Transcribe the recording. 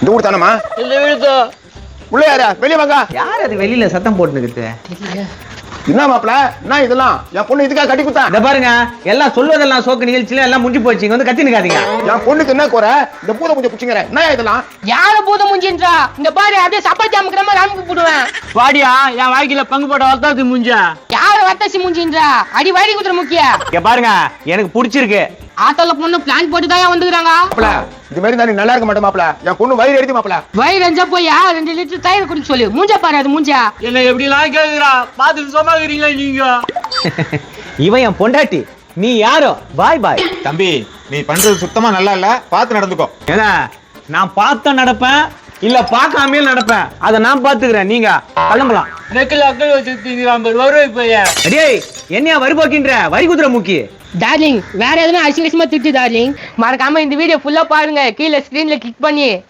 இந்த ஊர் தானம்மா? இந்த வீடு உள்ள யாரா? வெளியே வாங்க. யார் அது வெளியில சத்தம் போட்டுனுக்குது? என்ன மாப்பிள? என்ன இதெல்லாம்? என் பொண்ணு இதுக்காக கட்டி கொடுத்தா? இந்த பாருங்க எல்லாம் சொல்வதெல்லாம் சோக்கு நிகழ்ச்சியில எல்லாம் முடிஞ்சு போச்சு. இங்க வந்து கத்தினுக்காதீங்க என் பொண்ணுக்கு என்ன குறை? இந்த பூத பூஜை பிடிச்சிங்கிற என்ன இதெல்லாம்? யார பூத முஞ்சின்றா? இந்த பாரு அப்படியே சப்பாத்தி அமுக்கிற மாதிரி அமுக்கி போடுவேன். வாடியா என் வாழ்க்கையில பங்கு போட்ட வர்த்தாது முஞ்சா. யார வத்தசி முஞ்சின்றா? அடி வாடி குத்துற முக்கிய. இங்க பாருங்க எனக்கு பிடிச்சிருக்கு. ஆட்டோல பொண்ணு பிளான் போட்டு தான் வந்துக்கிறாங்க? மாப்பிள இது மாதிரி தான் நீ நல்லா இருக்க மாட்டேன் மாப்பிள. என் பொண்ணு வயிறு எடுத்து மாப்பிள. வயிறு ரெஞ்சா போய்? ரெண்டு லிட்டர் தயிர் குடிக்க சொல்லு. மூஞ்சா பாரு அது மூஞ்சா. என்ன எப்படி எல்லாம் கேக்குறா? பாத்துட்டு சொன்னாக்கிறீங்களா நீங்க. இவன் என் பொண்டாட்டி. நீ யாரோ? பாய் பாய். தம்பி நீ பண்றது சுத்தமா நல்லா இல்ல. பார்த்து நடந்துக்கோ. ஏன்னா நான் பார்த்த நடப்பேன். இல்ல பார்க்காமே நடப்பேன். அதை நான் பாத்துக்கிறேன் நீங்க கிளம்பலாம். நெக்கில் அக்கல் பையன் டேய் என்னையா வரி போக்கின்ற? வரி குதிரை முக்கி. டார்லிங் வேற எதுனா அசிங்கமா திட்டு டார்லிங் மறக்காம இந்த வீடியோ ஃபுல்லா பாருங்க. கீழே ஸ்கிரீன்ல கிளிக் பண்ணி.